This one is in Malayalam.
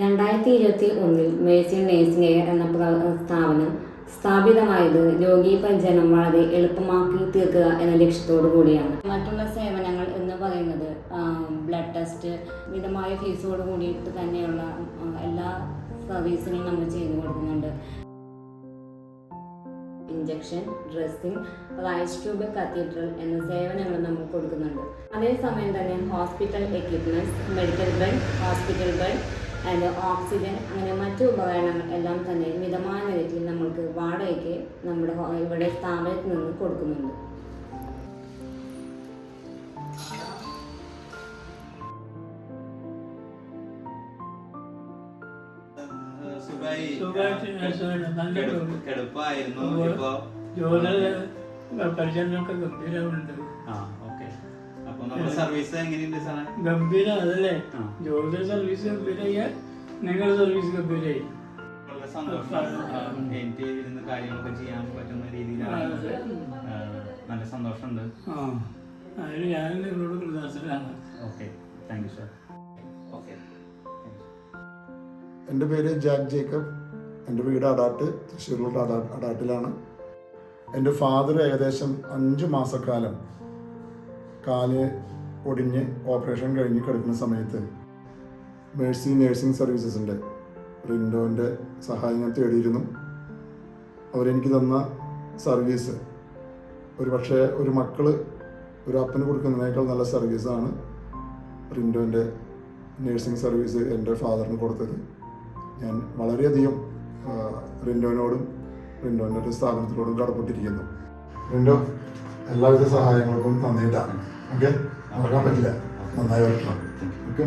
രണ്ടായിരത്തി ഇരുപത്തി ഒന്നിൽ മേഴ്സി നേഴ്സിംഗ് എയർ എന്ന സ്ഥാപനം സ്ഥാപിതമായത് രോഗി പരിചരണം വളരെ എളുപ്പമാക്കി തീർക്കുക എന്ന ലക്ഷ്യത്തോടു കൂടിയാണ്. മറ്റുള്ള സേവനങ്ങൾ എന്ന് പറയുന്നത് ബ്ലഡ് ടെസ്റ്റ് മിതമായ ഫീസോട് കൂടിയിട്ട് തന്നെയുള്ള എല്ലാ സർവീസുകളും നമ്മൾ ചെയ്തു കൊടുക്കുന്നുണ്ട്. Injection dressing Ryle's tube catheter എന്ന സേവനങ്ങൾ നമ്മൾ കൊടുക്കുന്നുണ്ട്. അതേസമയം തന്നെ hospital equipments medical bed hospital bed and oxygen അങ്ങനെ മറ്റു ഉപകരണങ്ങൾ എല്ലാം തന്നെ മിതമായ നിരക്കിൽ നമ്മൾക്ക് വാടകയ്ക്ക് നമ്മുടെ ഇവിടെ സ്ഥാപനത്തിൽ നിന്ന് കൊടുക്കുന്നുണ്ട്. കെടുപ്പായിരുന്നു. ഇപ്പൊ. ജോലി പരിചരണമൊക്കെ ഗംഭീരമുണ്ട് ആ നമ്മുടെ സർവീസ് എങ്ങനെയുണ്ട് സാറേ? ഗംഭീരം അതല്ലേ ആ. ജോലി സർവീസ് ഗംഭീരമായി നിങ്ങളുടെ സർവീസ് ഗംഭീരയ്യ വളരെ സന്തോഷമാണ്. ആ, എനിക്ക് ഇരുന്ന് കാര്യങ്ങളൊക്കെ ചെയ്യാൻ പറ്റുന്ന രീതിയിലാണ്. നല്ല സന്തോഷമുണ്ട്. അതിന് ഞാൻ നിങ്ങളോട് കൃതാസനാണ് okay. Thank you sir okay. എന്റെ പേര് ജാക്ക് ജേക്കബ്. എന്റെ വീട് അടാട്ട് തൃശ്ശൂരിലുള്ള അടാട്ടിലാണ്. എന്റെ ഫാദർ ഏകദേശം അഞ്ച് മാസക്കാലം കാൽ ഒടിഞ്ഞ് ഓപ്പറേഷൻ കഴിഞ്ഞ് കിടക്കുന്ന സമയത്ത് മേഴ്സി നേഴ്സിംഗ് സർവീസസിന്റെ റിൻഡോന്റെ സഹായം ഞാൻ തേടിയിരുന്നു. അവരെനിക്ക് തന്ന സർവീസ് ഒരു പക്ഷേ ഒരു മക്കൾ ഒരു അപ്പന് കൊടുക്കുന്നതിനേക്കാൾ നല്ല സർവീസാണ് റിൻഡോന്റെ നേഴ്സിംഗ് സർവീസ് എന്റെ ഫാദറിന് കൊടുത്തത്. ഞാൻ വളരെയധികം റിൻഡോനോടും റിൻഡോന്റെ ഒരു സ്ഥാപനത്തിനോടും കടപ്പെട്ടിരിക്കുന്നു. റിൻഡോ എല്ലാവിധ സഹായങ്ങൾക്കും നന്ദിയിട്ടാണ് ഓക്കെ? മറക്കാൻ പറ്റില്ല. നന്നായി വരക്കണം ഓക്കെ?